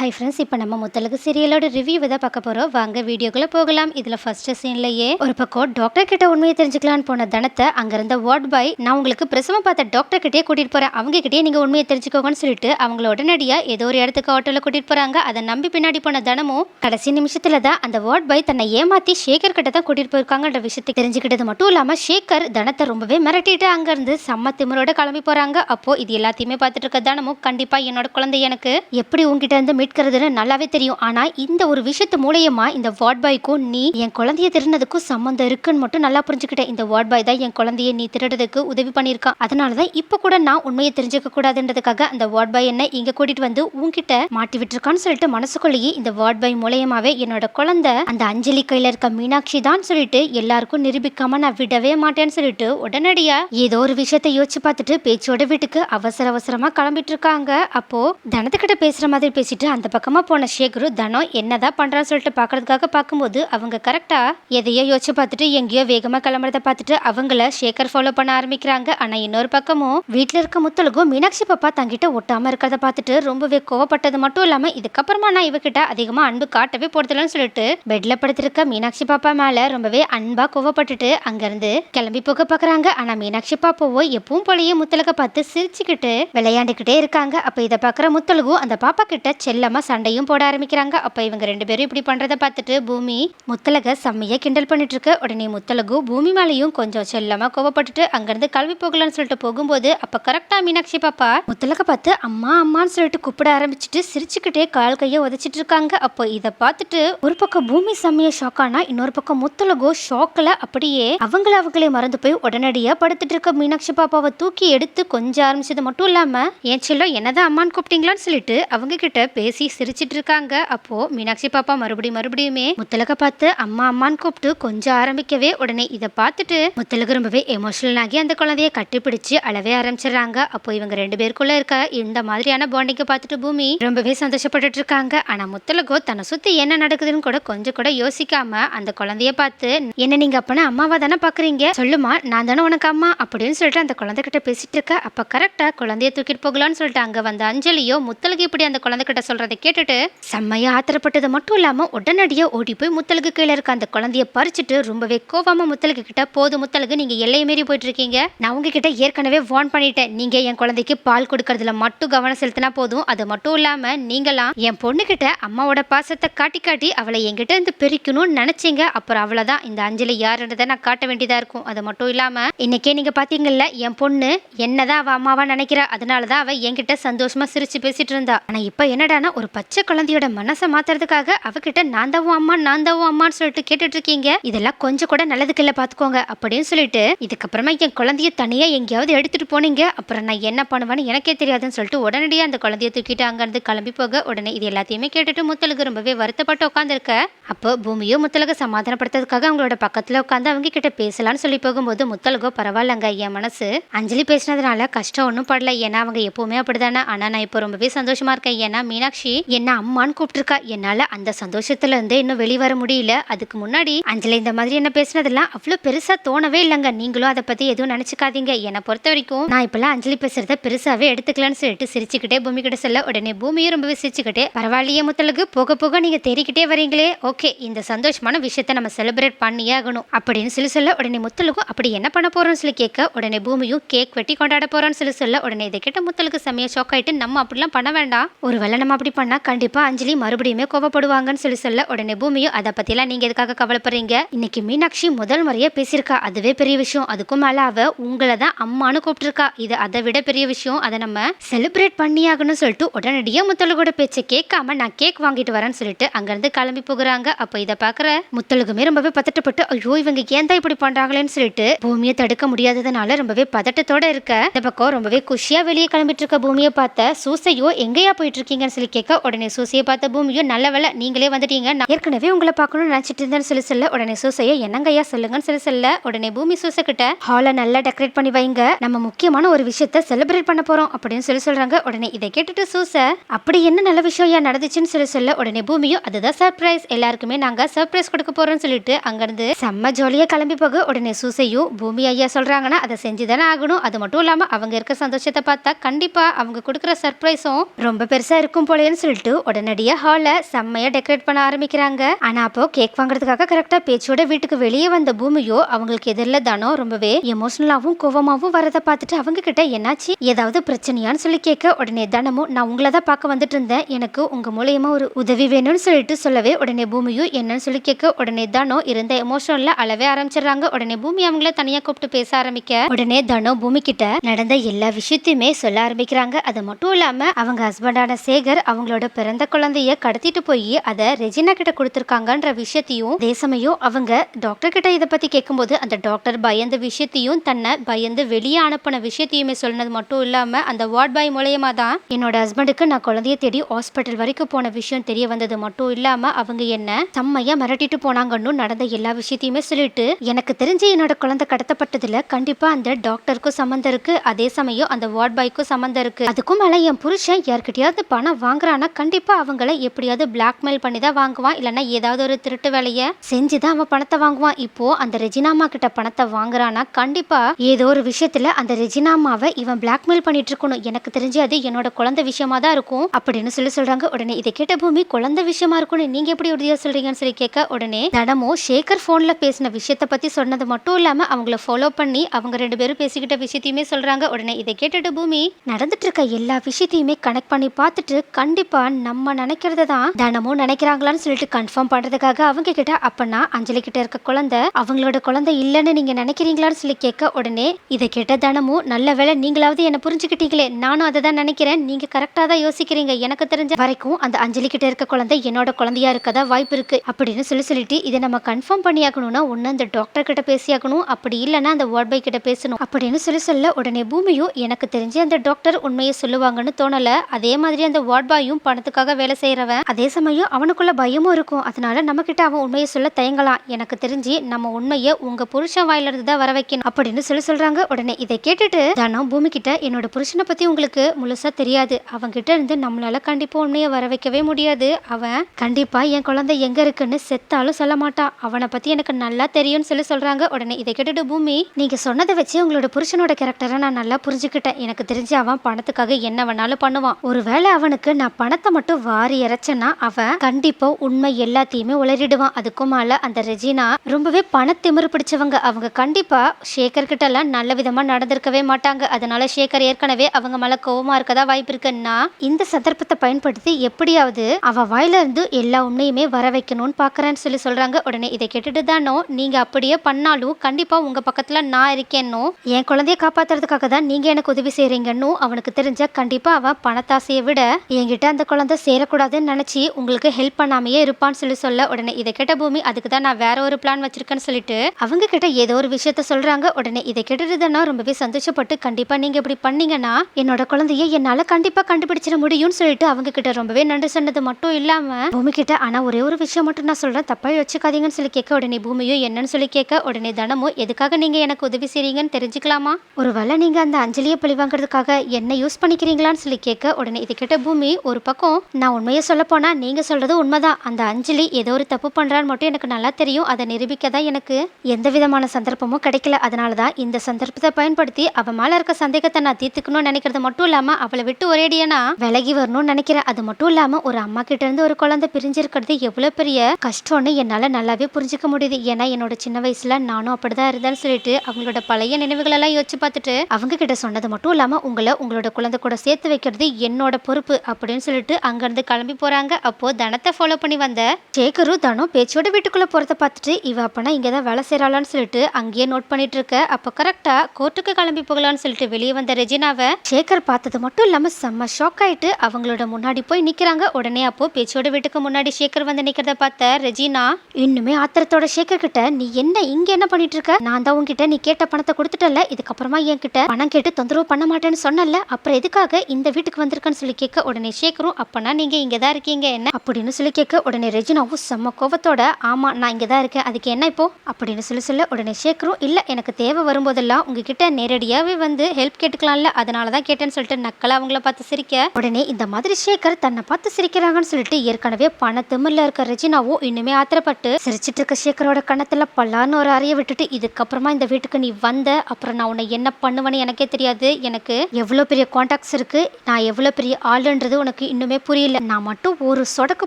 Hi friends இப்போ நம்ம முத்தலகு சீரியலோட ரிவ்யூவை தான் பார்க்க போகிறோம் வாங்க வீடியோக்குள்ளே போகலாம். இதில் ஃபர்ஸ்ட் சீன்லையே ஒரு பக்கம் டாக்டர் கிட்ட உண்மையை தெரிஞ்சுக்கலான்னு போன தனத்தை அங்கேருந்த வார்ட் பாய் நான் உங்களுக்கு பிரசவம் பார்த்த டாக்டர் கிட்டே கூட்டிகிட்டு போகிறேன் அவங்க கிட்டே உண்மையை தெரிஞ்சுக்கோங்கன்னு சொல்லிட்டு அவங்கள உடனடியாக ஏதோ ஒரு இடத்துக்கு ஆட்டோவில் கூட்டிகிட்டு போகிறாங்க அதை நம்பி பின்னாடி போன தனமும் கடைசி நிமிஷத்தில் தான் அந்த வார்ட் பாய் தன்னை ஏமாற்றி ஷேகர் கிட்ட தான் கூட்டிட்டு போயிருக்காங்கன்ற விஷயத்தை தெரிஞ்சுக்கிட்டது மட்டும் இல்லாமல் ஷேகர் தனத்தை ரொம்பவே மிரட்டிட்டு அங்கேருந்து செம்ம திமிரோட கிளம்பி போகிறாங்க அப்போது இது எல்லாத்தையுமே பார்த்துட்டு இருக்க தனமும் கண்டிப்பாக என்னோட குழந்தை எனக்கு எப்படி உங்ககிட்ட இருந்து கேட்கறதுன்னு நல்லாவே தெரியும். ஆனா இந்த ஒரு விஷயத்து மூலயமா இந்த வார்ட் பாய்க்கும் நீ என் குழந்தைய திருடினதுக்கும் சம்மந்தம் இருக்குன்னு மட்டும் நல்லா புரிஞ்சுக்கிட்டேன். இந்த வார்ட் பாய் தான் என் குழந்தைய நீ திருடுறதுக்கு உதவி பண்ணியிருக்கான். அதனால தான் இப்போ கூட நான் உண்மையை தெரிஞ்சுக்க கூடாதுன்றதுக்காக அந்த வார்ட் பாய் என்ன இங்க கூட்டிட்டு வந்து உன்கிட்ட மாட்டி விட்டுருக்கான்னு சொல்லிட்டு மனசுக்குள்ளேயே இந்த வார்ட் பாய் மூலயமாவே என்னோட குழந்தை அந்த அஞ்சலி கையில இருக்க மீனாட்சி தான் சொல்லிட்டு எல்லாருக்கும் நிரூபிக்காம நான் விடவே மாட்டேன்னு சொல்லிட்டு உடனடியா ஏதோ ஒரு விஷயத்த யோசிச்சு பார்த்துட்டு பேச்சோட வீட்டுக்கு அவசர அவசரமா கிளம்பிட்டு இருக்காங்க. அப்போ தனத்துக்கிட்ட பேசுற மாதிரி பேசிட்டு அந்த பக்கமாக போன சேகரு தனம் என்னதான் பண்ணுறான்னு சொல்லிட்டு பார்க்கறதுக்காக பார்க்கும்போது அவங்க கரெக்டாக எதையோ யோசிச்சு பார்த்துட்டு எங்கேயோ வேகமாக கிளம்புறத பார்த்துட்டு அவங்கள சேகர் ஃபாலோ பண்ண ஆரம்பிக்கிறாங்க. ஆனால் இன்னொரு பக்கமும் வீட்டில் இருக்க முத்தலுக்கும் மீனாட்சி பாப்பா தங்கிட்ட ஒட்டாமல் இருக்கிறத பார்த்துட்டு ரொம்பவே கோவப்பட்டது மட்டும் இல்லாமல் இதுக்கப்புறமா நான் இவகிட்ட அதிகமாக அன்பு காட்டவே போறதில்லன்னு சொல்லிட்டு பெட்ல படுத்திருக்க மீனாட்சி பாப்பா மேலே ரொம்பவே அன்பாக கோவப்பட்டுட்டு அங்கேருந்து கிளம்பி போக பார்க்குறாங்க ஆனால் மீனாட்சி பாப்பாவோ எப்பவும் போலயே முத்தலக பார்த்து சிரிச்சுக்கிட்டு விளையாண்டுக்கிட்டே இருக்காங்க. அப்போ இதை பார்க்குற முத்தலகும் அந்த பாப்பா கிட்ட இல்லாமல் சண்டையும் போட ஆரம்பிக்கிறாங்க. அப்போ இவங்க ரெண்டு பேரும் இப்படி பண்ணுறதை பார்த்துட்டு பூமி முத்தலக செம்மையாக கிண்டல் பண்ணிட்டுருக்கு உடனே முத்தலகு பூமி மேலேயும் கொஞ்சம் செல்லமாக கோவப்பட்டுட்டு அங்கேருந்து கல்வி போகலான்னு சொல்லிட்டு போகும்போது அப்போ கரெக்டாக மீனாட்சி பாப்பா முத்தலக பார்த்து அம்மா அம்மான்னு சொல்லிட்டு கூப்பிட ஆரம்பிச்சுட்டு சிரிச்சுக்கிட்டே கால் கையை உதச்சிட்டு இருக்காங்க. அப்போ இதை பார்த்துட்டு ஒரு பக்கம் பூமி செம்மையை ஷாக் ஆனால் இன்னொரு பக்கம் முத்தலகோ ஷாக்கில் அப்படியே அவங்கள அவங்களே மறந்து போய் உடனடியாக படுத்துட்டு இருக்க மீனாட்சி பாப்பாவை தூக்கி எடுத்து கொஞ்சம் ஆரம்பிச்சது மட்டும் இல்லாமல் என் செல்லம் என்னதான் அம்மான்னு கூப்பிட்டீங்களான்னு சொல்லிட்டு அவங்க கிட்ட பேசி பேசி சிரிச்சிட்டு இருக்காங்க அப்போ மீனாட்சி பாப்பா மறுபடியும் மறுபடியுமே முத்தலக பார்த்து அம்மா அம்மான்னு கூப்பிட்டு கொஞ்சம் ஆரம்பிக்கவே. உடனே இதை பார்த்துட்டு முத்தலகு ரொம்பவே எமோஷனல் ஆகி அந்த குழந்தைய கட்டிப்பிடிச்சு அழவே ஆரம்பிச்சிடுறாங்க. அப்போ இவங்க ரெண்டு பேருக்குள்ள இருக்க இந்த மாதிரியான பாண்டிங்கை பார்த்துட்டு பூமி ரொம்பவே சந்தோஷப்பட்டுட்டு இருக்காங்க ஆனா முத்தலகோ தன்னை சுத்தி என்ன நடக்குதுன்னு கூட கொஞ்சம் கூட யோசிக்காம அந்த குழந்தைய பார்த்து என்ன நீங்க அப்பனா அம்மாவா தானே பாக்குறீங்க? சொல்லுமா நான் தானே உனக்கு அம்மா. அப்படின்னு சொல்லிட்டு அந்த குழந்தை கிட்ட பேசிட்டு இருக்க அப்ப கரெக்டா குழந்தைய தூக்கிட்டு போகலான்னு சொல்லிட்டு அங்க வந்த அஞ்சலியோ முத்தலகு இப்படி அந்த குழந்தை கிட்ட சொல்றதை கேட்டுட்டு செம்மையா ஆத்திரப்பட்டது மட்டும் இல்லாம உடனடியா ஓடி போய் முத்தலுக்கு கீழே இருக்க அந்த குழந்தைய பறிச்சுட்டு ரொம்பவே கோவமாக முத்தலுக்கு கிட்ட போது முத்தலுக்கு நீங்க எல்லையை மீறி போயிட்டு இருக்கீங்க நான் உங்ககிட்ட ஏற்கனவே வார்ன் பண்ணிட்டேன். நீங்க என் குழந்தைக்கு பால் கொடுக்கறதுல மட்டும் கவனம் செலுத்தினா போதும். அது மட்டும் இல்லாம நீங்களாம் என் பொண்ணுக்கிட்ட அம்மாவோட பாசத்தை காட்டி காட்டி அவளை என்கிட்ட இருந்து பிரிக்கணும்னு நினைச்சீங்க. அப்புறம் அவ்வளவுதான். இந்த அஞ்சலி யாருன்றதை நான் காட்ட வேண்டியதா இருக்கும். அது மட்டும் இல்லாம இன்னைக்கே நீங்க பாத்தீங்கல்ல என் பொண்ணு என்னதான் அவ அம்மாவா நினைக்கிறா. அதனாலதான் அவ என்கிட்ட சந்தோஷமா சிரிச்சு பேசிட்டு இருந்தா. ஆனா இப்ப என்னடானா ஒரு பச்சை குழந்தையோட மனசை மாத்துறதுக்காக அவகிட்ட நான் தான் அம்மா நான் தான் அம்மான்னு சொல்லிட்டு கேட்டுட்டு இருக்கீங்க இதெல்லாம் கொஞ்சம் கூட நல்லதுக்கு இல்லை பார்த்துக்கோங்க அப்படின்னு சொல்லிட்டு இதுக்கப்புறமா என் குழந்தைய தனியா எங்கேயாவது எடுத்துட்டு போனீங்க? அப்புறம் நான் என்ன பண்ணுவேன்னு எனக்கே தெரியாதுன்னு சொல்லிட்டு உடனடியாக அந்த குழந்தைய தூக்கிட்டு அங்கேருந்து கிளம்பி போக உடனே இது எல்லாத்தையுமே கேட்டுட்டு முத்தலுக்கு ரொம்பவே வருத்தப்பட்டு உட்காந்துருக்க அப்போ பூமியோ முத்தலக சமாதானப்படுத்துறதுக்காக அவங்களோட பக்கத்தில் உட்காந்து அவங்க கிட்ட பேசலாம்னு சொல்லி போகும்போது முத்தலகோ பரவாயில்லங்க என் மனசு. அஞ்சலி பேசினதுனால கஷ்டம் ஒன்றும் படல. ஏன்னா அவங்க எப்பவுமே அப்படிதானே. ஆனால் நான் இப்போ ரொம்பவே சந்தோஷமா இருக்கேன். ஏன்னா மீனாட்சி என்ன அம்மான்னு கூப்பிட்டுருக்கா. என்னால அந்த சந்தோஷத்துல இருந்து இன்னும் வெளிவர முடியல. அதுக்கு முன்னாடி அஞ்சலி இந்த மாதிரி என்ன பேசினதெல்லாம் அவ்வளோ பெருசா தோணவே இல்லைங்க. நீங்களும் அதை பத்தி எதுவும் நினைச்சுக்காதீங்க. என்னை பொறுத்த வரைக்கும் நான் இப்பெல்லாம் அஞ்சலி பேசுறத பெருசாவே எடுத்துக்கலாம்னு சொல்லிட்டு சிரிச்சுக்கிட்டே பூமி கிட்ட சொல்ல உடனே பூமியும் ரொம்பவே சிரிச்சுக்கிட்டே பரவாயில்லையே முத்தலுக்கு போக போக நீங்க தெரிக்கிட்டே வரீங்களே. ஓகே இந்த சந்தோஷமான விஷயத்த நம்ம செலிப்ரேட் பண்ணியே ஆகணும். அப்படின்னு சொல்லி சொல்ல உடனே முத்தலுக்கும் அப்படி என்ன பண்ண போறோம்னு சொல்லி கேட்க உடனே பூமியும் கேக் வெட்டி கொண்டாட போறோம்னு சொல்லி சொல்ல உடனே இதை கேட்ட முத்தலுக்கு செம்மையா ஷாக் ஆயிட்டு நம்ம அப்படிலாம் பண்ண வேண்டாம். ஒருவேளை நம்ம அப்படி பண்ணா கண்டிப்பா அஞ்சலி மறுபடியுமே கோவப்படுவாங்கன்னு சொல்லி சொல்ல உடனே பூமியும் அதை பத்திலாம் நீங்க எதுக்காக கவலைப்படுறீங்க? இன்னைக்கு மீனாட்சி முதல் முறையே பேசியிருக்கா. அதுவே பெரிய விஷயம். அதுக்கும் மேல அவ உங்களை தான் அம்மானு கூப்பிட்டுருக்கா. இது அதை விட பெரிய விஷயம். அதை நம்ம செலிப்ரேட் பண்ணியாகணும்னு சொல்லிட்டு உடனடியாக முத்தலகோட பேச்சை கேட்காம நான் கேக் வாங்கிட்டு வரேன்னு சொல்லிட்டு அங்கிருந்து கிளம்பி போகிறாங்க. அப்போ இதை பார்க்குற முத்தலுக்குமே ரொம்பவே பதட்டப்பட்டு ஐயோ இவங்க ஏன் தான் இப்படி பண்றாங்களேன்னு சொல்லிட்டு பூமியை தடுக்க முடியாததுனால ரொம்பவே பதட்டத்தோட இருக்க. இந்த பக்கம் ரொம்பவே குஷியா வெளியே கிளம்பிட்டு இருக்க பூமியை பார்த்த சூசையோ எங்கேயா போயிட்டு இருக்கீங்கன்னு சொல்லி கேட்க உடனே சூசையை பார்த்த பூமியும் நல்ல வேலை நீங்களே வந்துட்டீங்க. நான் ஏற்கனவே உங்களை பார்க்கணும்னு நினைச்சிட்டு இருந்தேன்னு சொல்லி சொல்ல உடனே சூசையை என்னங்கய்யா சொல்லுங்கன்னு சொல்லி சொல்ல. உடனே பூமி சூசை கிட்ட ஹாலை நல்லா டெக்கரேட் பண்ணி வைங்க. நம்ம முக்கியமான ஒரு விஷயத்த செலிப்ரேட் பண்ண போறோம் அப்படின்னு சொல்லி சொல்றாங்க. உடனே இதை கேட்டுட்டு சூசை அப்படி என்ன நல்ல விஷயம் ஏன் நடந்துச்சுன்னு சொல்லி சொல்ல. உடனே பூமியும் அதுதான் சர்ப்ரைஸ் எல்லாருக்குமே நாங்க சர்ப்ரைஸ் கொடுக்க போறோம்னு சொல்லிட்டு அங்கிருந்து செம்ம ஜாலியா கிளம்பி போக. உடனே சூசையும் பூமி ஐயா சொல்றாங்கன்னா அதை செஞ்சுதானே ஆகணும். அது மட்டும் இல்லாம அவங்க இருக்க சந்தோஷத்தை பார்த்தா கண்டிப்பா அவங்க கொடுக்குற சர்ப்ரைஸும் ரொம்ப பெருசா இருக்கும் போல அப்படின்னு சொல்லிட்டு உடனடியாக ஹாலை செம்மையாக டெக்கரேட் பண்ண ஆரம்பிக்கிறாங்க. ஆனால் அப்போ கேக் வாங்குறதுக்காக கரெக்டாக பேச்சோட வீட்டுக்கு வெளியே வந்த பூமியோ அவங்களுக்கு எதிரில் தானோ ரொம்பவே எமோஷனலாகவும் கோவமாகவும் வரதை பார்த்துட்டு அவங்க கிட்ட என்னாச்சு? ஏதாவது பிரச்சனையான்னு சொல்லி கேட்க உடனே தனமும் நான் உங்களை தான் பார்க்க வந்துட்டு இருந்தேன். எனக்கு உங்கள் மூலியமாக ஒரு உதவி வேணும்னு சொல்லிட்டு சொல்லவே உடனே பூமியும் என்னன்னு சொல்லி கேட்க உடனே தனோ இருந்த எமோஷனில் அளவே ஆரம்பிச்சிடுறாங்க. உடனே பூமி அவங்கள தனியாக கூப்பிட்டு பேச ஆரம்பிக்க. உடனே தனோ பூமி கிட்ட நடந்த எல்லா விஷயத்தையுமே சொல்ல ஆரம்பிக்கிறாங்க. அது மட்டும் இல்லாமல் அவங்க ஹஸ்பண்டான சேகர் அவங்களோட பிறந்த குழந்தைய கடத்திட்டு போய் அதை ரெஜினா கிட்ட கொடுத்துருக்காங்கன்ற விஷயத்தையும் அதே சமயம் அவங்க டாக்டர் கிட்ட இதை பத்தி கேட்கும்போது அந்த டாக்டர் பயந்த விஷயத்தையும் தன்னை பயந்து வெளியே அனுப்பின விஷயத்தையுமே சொன்னது மட்டும் இல்லாம அந்த வார்ட் பாய் மூலயமா தான் என்னோட ஹஸ்பண்டுக்கு நான் குழந்தைய தேடி ஹாஸ்பிட்டல் வரைக்கும் போன விஷயம் தெரிய வந்தது மட்டும் இல்லாம அவங்க என்ன செம்மையா மிரட்டிட்டு போனாங்கன்னு நடந்த எல்லா விஷயத்தையுமே சொல்லிட்டு எனக்கு தெரிஞ்சு என்னோட குழந்தை கடத்தப்பட்டதுல கண்டிப்பா அந்த டாக்டருக்கும் சம்மந்தம் இருக்கு அதே சமயம் அந்த வார்ட் பாய்க்கும் சம்மந்தம் இருக்கு. அதுக்கும் மேல என் புருஷன் யார்கிட்டயாவது பணம் வாங்குறானா கண்டிப்பா அவங்கள எப்படியாவது பிளாக்மெயில் பண்ணி தான் வாங்குவான். இல்லைன்னா ஏதாவது ஒரு திருட்டு வேலையை செஞ்சு தான் அவன் பணத்தை வாங்குவான். இப்போ அந்த ரெஜினாமா கிட்ட பணத்தை வாங்குறானா கண்டிப்பா ஏதோ ஒரு விஷயத்துல அந்த ரெஜினாமாவை இவன் பிளாக்மெயில் பண்ணிட்டு இருக்கணும். எனக்கு தெரிஞ்சு அது என்னோட குழந்தை விஷயமா தான் இருக்கும் அப்படின்னு சொல்லி சொல்றாங்க. உடனே இதை கேட்ட பூமி குழந்தை விஷயமா இருக்கும்னு நீங்க எப்படி உறுதியா சொல்றீங்கன்னு சொல்லி கேட்க உடனே நடமும் ஷேகர் போன்ல பேசின விஷயத்த பத்தி சொன்னது மட்டும் இல்லாம அவங்கள ஃபாலோ பண்ணி அவங்க ரெண்டு பேரும் பேசிக்கிட்ட விஷயத்தையுமே சொல்றாங்க. உடனே இதை கேட்டுட்டு பூமி நடந்துட்டு இருக்க எல்லா விஷயத்தையுமே கனெக்ட் பண்ணி பார்த்துட்டு கண்டிப்பா நம்ம நினைக்கிறத தான் தினமும் நினைக்கிறாங்களான்னு சொல்லிட்டு கன்ஃபார்ம் பண்றதுக்காக அவங்க கிட்ட அப்பனா அஞ்சலி கிட்ட இருக்க குழந்தை அவங்களோட குழந்தை இல்லைன்னு நீங்க நினைக்கிறீங்களான்னு சொல்லி கேட்க உடனே இதை கேட்ட தினமும் நல்ல வேலை நீங்களாவது என்ன புரிஞ்சுக்கிட்டீங்களே நானும் அதை தான் நினைக்கிறேன். நீங்க கரெக்டா தான் யோசிக்கிறீங்க. எனக்கு தெரிஞ்ச வரைக்கும் அந்த அஞ்சலி கிட்ட இருக்க குழந்தை என்னோட குழந்தையா இருக்கதா வாய்ப்பு இருக்கு. அப்படின்னு சொல்லி சொல்லிட்டு இதை நம்ம கன்ஃபார்ம் பண்ணியாக்கணும்னா ஒன்று அந்த டாக்டர் கிட்ட பேசியாக்கணும் அப்படி இல்லைன்னா அந்த வார்ட் பாய் கிட்ட பேசணும். அப்படின்னு சொல்லி சொல்ல உடனே பூமியும் எனக்கு தெரிஞ்சு அந்த டாக்டர் உண்மையை சொல்லுவாங்கன்னு தோணல. அதே மாதிரி அந்த வார்ட் பாயும் பணத்துக்காக வேலை செய்யறவன் அதே சமயம் அவனுக்குள்ள பயமும் இருக்கும். அதனால நம்ம கிட்ட அவன் உண்மையை சொல்ல தயங்கலாம். எனக்கு தெரிஞ்சு நம்ம உண்மையை உங்க புருஷன் வாயிலிருந்து தான் வர வைக்கணும் அப்படின்னு சொல்லி சொல்றாங்க. உடனே இதை கேட்டுட்டு தானோ பூமி கிட்ட என்னோட புருஷனை பத்தி உங்களுக்கு முழுசா தெரியாது. அவன் கிட்ட இருந்து நம்மளால கண்டிப்பா உண்மையை வர வைக்கவே முடியாது. அவன் கண்டிப்பா என் குழந்தை எங்க இருக்குன்னு செத்தாலும் சொல்ல மாட்டான். அவனை பத்தி எனக்கு நல்லா தெரியும்னு சொல்லி சொல்றாங்க. உடனே இதை கேட்டுட்டு பூமி நீங்க சொன்னதை வச்சு உங்களோட புருஷனோட கேரக்டரை நான் நல்லா புரிஞ்சுக்கிட்டேன். எனக்கு தெரிஞ்சு அவன் பணத்துக்காக என்ன வேணாலும் பண்ணுவான். ஒருவேளை அவனுக்கு நான் பணத்தை மட்டும் வாரி இறைச்சேன்னா அவன் கண்டிப்பா உண்மை எல்லாத்தையுமே உளறிடுவான். அதுக்கும் மேல அந்த ரெஜினா ரொம்பவே பணத்திமிரு பிடிச்சவங்க. அவங்க கண்டிப்பா ஷேகர் கிட்ட எல்லாம் நல்ல விதமா நடந்திருக்கவே மாட்டாங்க. அதனால ஷேகர் ஏற்கனவே அவங்க மேல கோவமா இருக்கதா வாய்ப்பு இருக்குன்னா இந்த சந்தர்ப்பத்தை பயன்படுத்தி எப்படியாவது அவ வாயில இருந்து எல்லா உண்மையுமே வர வைக்கணும்னு பாக்குறேன்னு சொல்லி சொல்றாங்க. உடனே இதை கேட்டுட்டு தானோ நீங்க அப்படியே பண்ணாலும் கண்டிப்பா உங்க பக்கத்துல நான் இருக்கேன்னோ என் குழந்தைய காப்பாத்துறதுக்காக தான் நீங்க எனக்கு உதவி செய்றீங்கன்னு அவனுக்கு தெரிஞ்ச கண்டிப்பா அவன் பணத்தாசையை விட என்கிட்ட அந்த குழந்தை சேரக்கூடாதுன்னு நினச்சி உங்களுக்கு ஹெல்ப் பண்ணாமையே இருப்பான்னு சொல்லி சொல்ல உடனே. இதை கேட்ட பூமி அதுக்கு தான் நான் வேற ஒரு பிளான் வச்சிருக்கேன்னு சொல்லிட்டு அவங்க கிட்ட ஏதோ ஒரு விஷயத்த சொல்றாங்க. உடனே இதை கேட்டுட்டுதானா ரொம்பவே சந்தோஷப்பட்டு கண்டிப்பா நீங்க இப்படி பண்ணீங்கன்னா என்னோட குழந்தைய என்னால கண்டிப்பா கண்டுபிடிச்சிட முடியும்னு சொல்லிட்டு அவங்க கிட்ட ரொம்பவே நன்றி சொன்னது மட்டும் இல்லாம பூமி கிட்ட ஆனா ஒரே ஒரு விஷயம் மட்டும் நான் சொல்றேன். தப்பா வச்சுக்காதீங்கன்னு சொல்லி கேட்க உடனே பூமியும் என்னன்னு சொல்லி கேட்க உடனே தனமும் எதுக்காக நீங்க எனக்கு உதவி செய்றீங்கன்னு தெரிஞ்சுக்கலாமா? ஒருவேளை நீங்க அந்த அஞ்சலியை பழி வாங்குறதுக்காக என்ன யூஸ் பண்ணிக்கிறீங்களான்னு சொல்லி கேட்க உடனே இது கிட்ட பூமி ஒரு பக்கம் நான் உண்மையை சொல்ல நீங்கள் சொல்கிறது சொல்றது உண்மைதான். அந்த அஞ்சலி ஏதோ ஒரு தப்பு பண்ணுறான்னு மட்டும் எனக்கு நல்லா தெரியும். அதை நிரூபிக்க தான் எனக்கு எந்த விதமான சந்தர்ப்பமும் கிடைக்கல. அதனால தான் இந்த சந்தர்ப்பத்தை பயன்படுத்தி அவள் மேலே இருக்க சந்தேகத்தை நான் தீர்த்துக்கணும்னு நினைக்கிறது மட்டும் இல்லாமல் அவளை விட்டு ஒரேடியா நான் விலகி வரணும்னு நினைக்கிறேன். அது மட்டும் இல்லாமல் ஒரு அம்மா கிட்ட இருந்து ஒரு குழந்தை பிரிஞ்சிருக்கிறது எவ்வளோ பெரிய கஷ்டம்னு என்னால் நல்லாவே புரிஞ்சுக்க முடியுது. ஏன்னா என்னோட சின்ன வயசில் நானும் அப்படி தான் இருந்தேன்னு சொல்லிட்டு அவங்களோட பழைய நினைவுகளெல்லாம் யோசிச்சு பார்த்துட்டு அவங்க கிட்ட சொன்னது மட்டும் இல்லாமல் உங்களை உங்களோட குழந்தை கூட சேர்த்து வைக்கிறது என்னோட பொறுப்பு அப்படின்னு சொல்லிட்டு அங்கேருந்து கிளம்பி போகிறாங்க அப்போது தனத்தை ஃபாலோ பண்ணி வந்த சேகரும் தனம் பேச்சோட வீட்டுக்குள்ளே போகிறத பார்த்துட்டு இவ அப்பனா இங்கே தான் வேலை செய்கிறாளான்னு சொல்லிட்டு அங்கேயே நோட் பண்ணிட்டு இருக்க. அப்போ கரெக்டாக கோர்ட்டுக்கு கிளம்பி போகலான்னு சொல்லிட்டு வெளியே வந்த ரெஜினாவை சேகர் பார்த்தது மட்டும் இல்லாமல் செம்ம ஷாக் ஆகிட்டு அவங்களோட முன்னாடி போய் நிற்கிறாங்க உடனே அப்போது பேச்சோட வீட்டுக்கு முன்னாடி சேகர் வந்து நிற்கிறத பார்த்த ரெஜினா இன்னுமே ஆத்திரத்தோட சேகர் கிட்ட நீ என்ன இங்கே என்ன பண்ணிட்டு இருக்க? நான் தான் உங்ககிட்ட நீ கேட்ட பணத்தை கொடுத்துட்டல இதுக்கப்புறமா என்கிட்ட பணம் கேட்டு தொந்தரவு பண்ண மாட்டேன்னு சொன்னல அப்புறம் எதுக்காக இந்த வீட்டுக்கு வந்திருக்கன்னு சொல்லி கேட்க உடனே கேட்குறோம் அப்பனா நீங்க இங்கே தான் இருக்கீங்க என்ன? அப்படின்னு சொல்லி கேட்க உடனே ரெஜினாவும் செம்ம கோவத்தோட ஆமா நான் இங்கே தான் இருக்கேன். அதுக்கு என்ன இப்போ? அப்படின்னு சொல்லி சொல்ல உடனே சேகரும் இல்லை எனக்கு தேவை வரும்போதெல்லாம் உங்ககிட்ட நேரடியாவே வந்து ஹெல்ப் கேட்டுக்கலாம்ல. அதனால தான் கேட்டேன்னு சொல்லிட்டு நக்கலா அவங்கள பார்த்து சிரிக்க. உடனே இந்த மாதிரி சேகர் தன்னை பார்த்து சிரிக்கிறாங்கன்னு சொல்லிட்டு ஏற்கனவே பண திமிர்ல இருக்க ரெஜினாவும் இன்னுமே ஆத்திரப்பட்டு சிரிச்சிட்டு இருக்க சேகரோட கணத்துல பல்லான்னு ஒரு அறைய விட்டுட்டு இதுக்கப்புறமா இந்த வீட்டுக்கு நீ வந்த அப்புறம் நான் உன்னை என்ன பண்ணுவேன்னு எனக்கே தெரியாது. எனக்கு எவ்வளோ பெரிய காண்டாக்ட்ஸ் இருக்கு. நான் எவ்வளோ பெரிய ஆளுன்றது உனக்கு உனக்கு இன்னுமே புரியல. நான் மட்டும் ஒரு சொடக்கு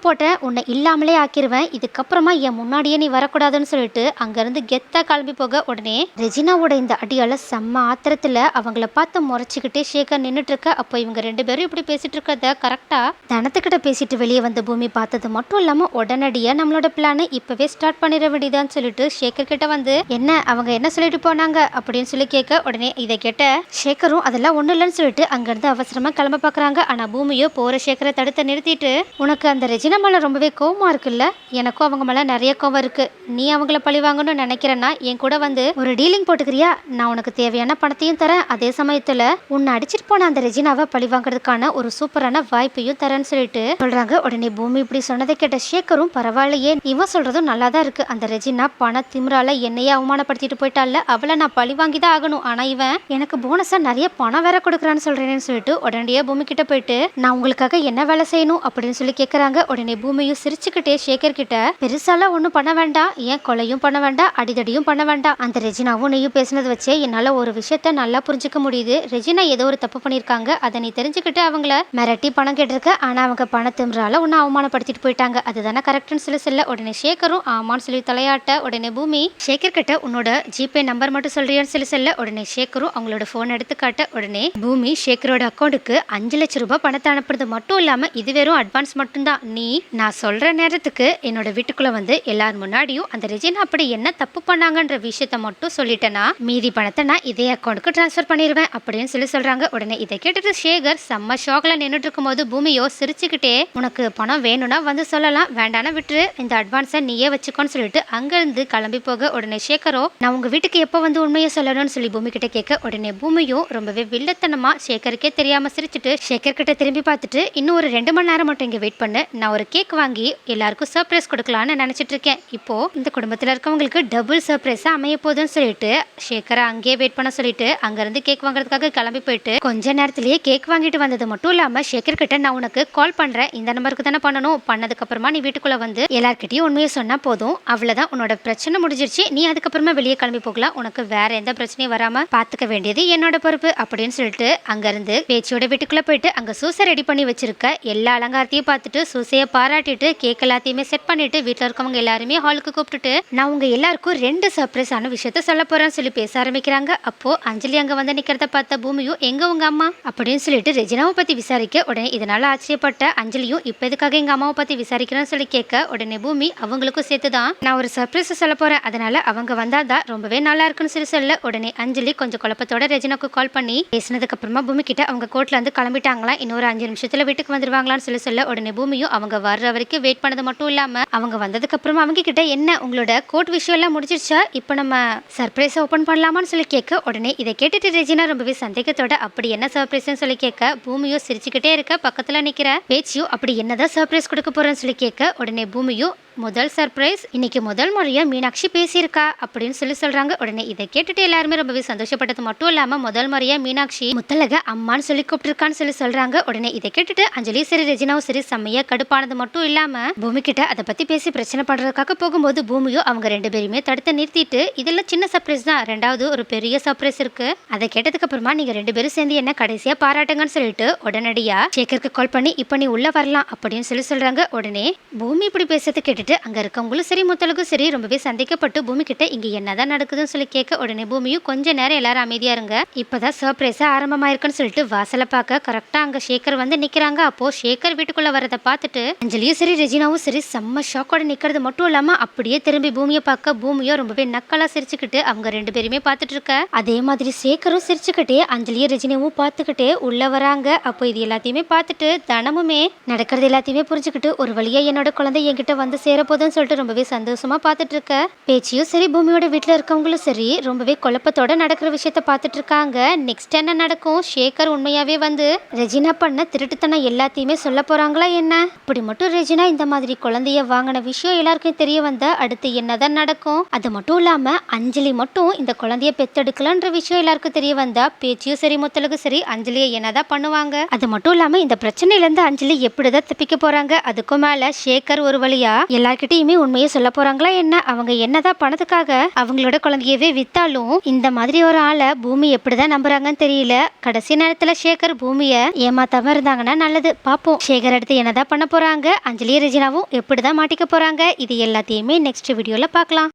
போட்டேன் உன்னை இல்லாமலே ஆக்கிருவேன். இதுக்கப்புறமா என் முன்னாடியே நீ வரக்கூடாதுன்னு சொல்லிட்டு அங்கிருந்து கெத்தா கிளம்பி போக உடனே ரெஜினாவோட இந்த அடியால செம்ம ஆத்திரத்துல அவங்கள பார்த்து முறைச்சிக்கிட்டே சேகர் நின்றுட்டு இருக்க அப்போ இவங்க ரெண்டு பேரும் இப்படி பேசிட்டு இருக்கிறத கரெக்டா தனத்துக்கிட்ட பேசிட்டு வெளியே வந்த பூமி பார்த்தது மட்டும் இல்லாம உடனடியா நம்மளோட பிளானை இப்பவே ஸ்டார்ட் பண்ணிட வேண்டியதான்னு சொல்லிட்டு சேகர் கிட்ட வந்து என்ன அவங்க என்ன சொல்லிட்டு போனாங்க? அப்படின்னு சொல்லி கேட்க உடனே இதை கேட்ட சேகரும் அதெல்லாம் ஒண்ணு இல்லைன்னு சொல்லிட்டு அங்கிருந்து அவசரமா கிளம்ப பாக்குறாங்க ஆனா பூமியோ போற சேகரை தடுத்து நிறுத்திட்டு உனக்கு அந்த ரெஜினா மேலே ரொம்பவே கோவமா இருக்குல்ல? எனக்கும் அவங்க மேலே நிறைய கோவம் இருக்கு. நீ அவங்கள பழி வாங்கணும்னு நினைக்கிறேன்னா என் கூட வந்து ஒரு டீலிங் போட்டுக்கிறியா? நான் உனக்கு தேவையான பணத்தையும் தரேன். அதே சமயத்துல உன்னை அடிச்சிட்டு போன அந்த ரெஜினாவை பழி வாங்குறதுக்கான ஒரு சூப்பரான வாய்ப்பையும் தரேன்னு சொல்லிட்டு சொல்றாங்க. உடனே பூமி இப்படி சொன்னதை கேட்ட சேகரும் பரவாயில்லையே இவன் சொல்றதும் நல்லா தான் இருக்கு. அந்த ரெஜினா பண திமிரால என்னையே அவமானப்படுத்திட்டு போயிட்டால அவளை நான் பழி வாங்கி தான் ஆகணும். ஆனா இவன் எனக்கு போனஸா நிறைய பணம் வேற கொடுக்குறான்னு சொல்றேன்னு சொல்லிட்டு உடனடியே பூமி கிட்ட போயிட்டு நான் உங்களுக்கு அதுக்காக என்ன வேலை செய்யணும் அப்படின்னு சொல்லி கேட்குறாங்க உடனே பூமியும் சிரிச்சுக்கிட்டே சேகர் கிட்ட பெருசாலாம் ஒன்றும் பண்ண வேண்டாம். ஏன் கொலையும் பண்ண வேண்டாம்? அடிதடியும் பண்ண வேண்டாம். அந்த ரெஜினாவும் நீயும் பேசினது வச்சே என்னால் ஒரு விஷயத்த நல்லா புரிஞ்சுக்க முடியுது. ரெஜினா ஏதோ ஒரு தப்பு பண்ணியிருக்காங்க. அதை நீ தெரிஞ்சுக்கிட்டு அவங்கள மிரட்டி பணம் கேட்டிருக்க. ஆனால் அவங்க பணத்தின்றால உன்னை அவமானப்படுத்திட்டு போயிட்டாங்க. அதுதானே கரெக்ட்னு சொல்லி சொல்ல. உடனே சேகரும் ஆமான்னு சொல்லி தலையாட்ட. உடனே பூமி சேகர் கிட்ட உன்னோட ஜிபே நம்பர் மட்டும் சொல்றியான்னு சொல்லி சொல்ல. உடனே சேகரும் அவங்களோட ஃபோன் எடுத்து காட்ட. உடனே பூமி சேகரோட அக்கௌண்ட்டுக்கு அஞ்சு லட்சம் ரூபாய் பணத்தை அனுப்புறது மட்டும் இல்லாமல் இது வெறும் அட்வான்ஸ் மட்டும்தான். நீ நான் சொல்கிற நேரத்துக்கு என்னோட வீட்டுக்குள்ளே வந்து எல்லார் முன்னாடியும் அந்த ரெஜினா அப்படி என்ன தப்பு பண்ணாங்கன்ற விஷயத்த மட்டும் சொல்லிட்டேன்னா மீதி பணத்தை நான் இதே அக்கௌண்ட்டுக்கு ட்ரான்ஸ்ஃபர் பண்ணிடுவேன் அப்படின்னு சொல்லி சொல்கிறாங்க உடனே இதை கேட்டுட்டு சேகர் செம்ம ஷாக்ல நின்றுட்டு இருக்கும்போது பூமியோ சிரிச்சுக்கிட்டே உனக்கு பணம் வேணும்னா வந்து சொல்லலாம். வேண்டானா விட்டுரு. இந்த அட்வான்ஸை நீயே வச்சுக்கோன்னு சொல்லிட்டு அங்கேருந்து கிளம்பி போக உடனே சேகரோ நான் உங்கள் வீட்டுக்கு எப்போ வந்து உண்மையை சொல்லணும்னு சொல்லி பூமி கிட்ட கேட்க உடனே பூமியும் ரொம்பவே வில்லத்தனமாக சேகருக்கே தெரியாமல் சிரிச்சுட்டு சேகர் கிட்ட திரும்பி பார்த்துட்டு இன்னும் ஒரு ரெண்டு மணி நேரம் மட்டும் இங்க வெயிட் பண்ணு. நான் ஒரு கேக் வாங்கி எல்லாருக்கும் சர்ப்ரைஸ் கொடுக்கலான்னு நினைச்சிட்டு இருக்கேன் இப்போ இந்த குடும்பத்துல இருக்கவங்களுக்கு டபுள் சர்ப்ரைஸா அமைய போதுன்னு சொல்லிட்டு சேகரை அங்கேயே வெயிட் பண்ண சொல்லிட்டு அங்கேருந்து கேக் வாங்குறதுக்காக கிளம்பி போயிட்டு கொஞ்ச நேரத்திலேயே கேக் வாங்கிட்டு வந்தது மட்டும் இல்லாமல் சேகர் கிட்ட நான் உனக்கு கால் பண்றேன். இந்த நம்பருக்கு தானே பண்ணணும். பண்ணதுக்கு அப்புறமா நீ வீட்டுக்குள்ள வந்து எல்லார்கிட்டயும் உண்மையை சொன்னா போதும். அவ்வளவுதான். உன்னோட பிரச்சனை முடிஞ்சிருச்சு. நீ அதுக்கப்புறமா வெளியே கிளம்பி போகலாம். உனக்கு வேற எந்த பிரச்சனையும் வராம பாத்துக்க வேண்டியது என்னோட பொறுப்பு அப்படின்னு சொல்லிட்டு அங்கேருந்து பேச்சியோட வீட்டுக்குள்ள போயிட்டு அங்க சூசை ரெடி பண்ணி வச்சுருக்க எல்லா அலங்காரத்தையும் பார்த்துட்டு சூசையை பாராட்டிட்டு கேக் எல்லாத்தையுமே செட் பண்ணிட்டு வீட்டில் இருக்கவங்க எல்லாருமே ஹாலுக்கு கூப்பிட்டுட்டு நான் உங்க எல்லாருக்கும் ரெண்டு சர்ப்ரைஸான விஷயத்த சொல்ல போறேன்னு சொல்லி பேச ஆரம்பிக்கிறாங்க. அப்போ அஞ்சலி அங்க வந்து நிக்கிறத பார்த்த பூமியும் எங்க உங்க அம்மா? அப்படின்னு சொல்லிட்டு ரெஜினாவை பத்தி விசாரிக்க உடனே இதனால ஆச்சரியப்பட்ட அஞ்சலியும் இப்போ எதுக்காக எங்க அம்மாவை பத்தி விசாரிக்கிறேன்னு சொல்லி கேட்க உடனே பூமி அவங்களுக்கும் சேர்த்து தான் நான் ஒரு சர்ப்ரைஸ் சொல்ல போறேன். அதனால அவங்க வந்தாதான் ரொம்பவே நல்லா இருக்குன்னு சொல்லி சொல்ல. உடனே அஞ்சலி கொஞ்சம் குழப்பத்தோட ரெஜினாவுக்கு கால் பண்ணி பேசினதுக்கு அப்புறமா பூமி கிட்ட அவங்க கோர்ட்ல இருந்து கிளம்பிட்டாங்களா? இன்னொரு அஞ்சு நிமிஷத்துல வீட்டுக்கு வந்துருவாங்களான்னு சொல்லி சொல்ல உடனே பூமியும் அவங்க வர்ற வரைக்கும் வெயிட் பண்ணது மட்டும் இல்லாம அவங்க வந்ததுக்கப்புறமா அவங்க கிட்ட என்ன உங்களோட கோர்ட் விஷயம் எல்லாம் முடிஞ்சிருச்சா? இப்போ நம்ம சர்ப்ரைஸ் ஓபன் பண்ணலாமான்னு சொல்லி கேட்க உடனே இதை கேட்டுட்டு ரெஜினா ரொம்பவே சந்தேகத்தோட அப்படி என்ன சர்ப்ரைஸ்னு சொல்லி கேட்க? பூமியோ சிரிச்சுக்கிட்டே இருக்க பக்கத்துல நிக்கிற. பேச்சியும் அப்படி என்னதான் சர்ப்ரைஸ் கொடுக்க போறேன்னு சொல்லி கேட்க உடனே பூமியும் முதல் சர்ப்ரைஸ் இன்னைக்கு முதல் முறையாக மீனாட்சி பேசியிருக்கா அப்படின்னு சொல்லி சொல்றாங்க. உடனே இதை கேட்டுட்டு எல்லாருமே ரொம்பவே சந்தோஷப்பட்டது. மட்டும் இல்லாம முதல் முறையாக மீனாட்சி முத்தலக அம்மான்னு சொல்லி கூப்பிட்டுருக்கான்னு சொல்லி சொல்றாங்க. உடனே இதை கேட்டுட்டு அஞ்சலி சரி ரெஜினாவும் சரி செம்மையா கடுப்பானது மட்டும் இல்லாம பூமி கிட்ட அதை பத்தி பேசி பிரச்சனை பண்றதுக்காக போகும்போது பூமியும் அவங்க ரெண்டு பேருமே தடுத்து நிறுத்திட்டு இதெல்லாம் சின்ன சர்ப்ரைஸ் தான். ரெண்டாவது ஒரு பெரிய சர்ப்ரைஸ் இருக்கு. அதை கேட்டதுக்கு அப்புறமா நீங்க ரெண்டு பேரும் சேர்ந்து என்ன கடைசியா பாராட்டுங்கன்னு சொல்லிட்டு உடனடியா சேகருக்கு கால் பண்ணி இப்போ நீ உள்ள வரலாம் அப்படின்னு சொல்லி சொல்றாங்க. உடனே பூமி இப்படி பேசுறது கேட்டுட்டு அங்க இருக்கவங்களும் சரி முத்தலுக்கும் சரி ரொம்பவே சந்திக்கப்பட்டு பூமி கிட்ட இங்கே என்னதான் நடக்குதுன்னு சொல்லி கேட்க உடனே பூமியும் கொஞ்ச நேரம் எல்லாரும் அமைதியாக இருங்க. இப்போதான் சர்ப்ரைஸா ஆரம்பமாயிருக்குன்னு சொல்லிட்டு வாசலை பார்க்க கரெக்டா அங்கே ஷேகர் வந்து நிக்கிறாங்க. அப்போ ஷேகர் வீட்டுக்குள்ள வரதை பார்த்துட்டு அஞ்சலியும் சரி ரெஜினாவும் சரி செம்ம ஷாக்கோட நிக்கிறது மட்டும் இல்லாம அப்படியே திரும்பி பூமியை பார்க்க பூமியோ ரொம்பவே நக்கலா சிரிச்சுக்கிட்டு அவங்க ரெண்டு பேருமே பார்த்துட்டு இருக்க. அதே மாதிரி சேகரும் சிரிச்சுக்கிட்டே அஞ்சலியும் ரெஜினாவும் பார்த்துக்கிட்டே உள்ள வராங்க. அப்போ இது எல்லாத்தையுமே பார்த்துட்டு தனமுமே நடக்கிறது எல்லாத்தையுமே புரிஞ்சுக்கிட்டு ஒரு வழியா என்னோட குழந்தை என்கிட்ட வந்து சேர் போதுன்னு சொல்லிட்டு ரொம்பவே சந்தோஷமா பார்த்துட்டு இருக்க பேச்சியும் சரி பூமியோட வீட்டில் இருக்கவங்களும் சரி ரொம்பவே குழப்பத்தோட நடக்கிற விஷயத்த பார்த்துட்டு இருக்காங்க நெக்ஸ்ட் என்ன நடக்கும்? ஷேகர் உண்மையாவே வந்து ரெஜினா பண்ண திருட்டுத்தனம் எல்லாத்தையுமே சொல்ல போறாங்களா என்ன? இப்படி மட்டும் ரெஜினா இந்த மாதிரி குழந்தைய வாங்கின விஷயம் எல்லாருக்கும் தெரிய வந்த அடுத்து என்னதான் நடக்கும்? அது மட்டும் இல்லாம அஞ்சலி மட்டும் இந்த குழந்தைய பெத்தெடுக்கலன்ற விஷயம் எல்லாருக்கும் தெரிய வந்தா பேச்சியும் சரி முத்தலுக்கும் சரி அஞ்சலியை என்னதான் பண்ணுவாங்க? அது மட்டும் இல்லாம இந்த பிரச்சனையில இருந்து அஞ்சலி எப்படிதான் தப்பிக்க போறாங்க? அதுக்கும் மேல ஷேகர் ஒரு வழியா எல்லார்கிட்டயுமே உண்மையை சொல்ல போறாங்களா என்ன? அவங்க என்னதான் பணத்துக்காக அவங்களோட குழந்தையவே வித்தாலும் இந்த மாதிரி ஒரு ஆளை பூமி எப்படிதான் நம்புறாங்கன்னு தெரியல. கடைசி நேரத்துல சேகர் பூமியை ஏமாத்தாம இருந்தாங்கன்னா நல்லது. பாப்போம். சேகர் அடுத்து என்னதான் பண்ண போறாங்க? அஞ்சலி ரெஜினாவும் எப்படிதான் மாட்டிக்க போறாங்க? இது எல்லாத்தையுமே நெக்ஸ்ட் வீடியோல பார்க்கலாம்.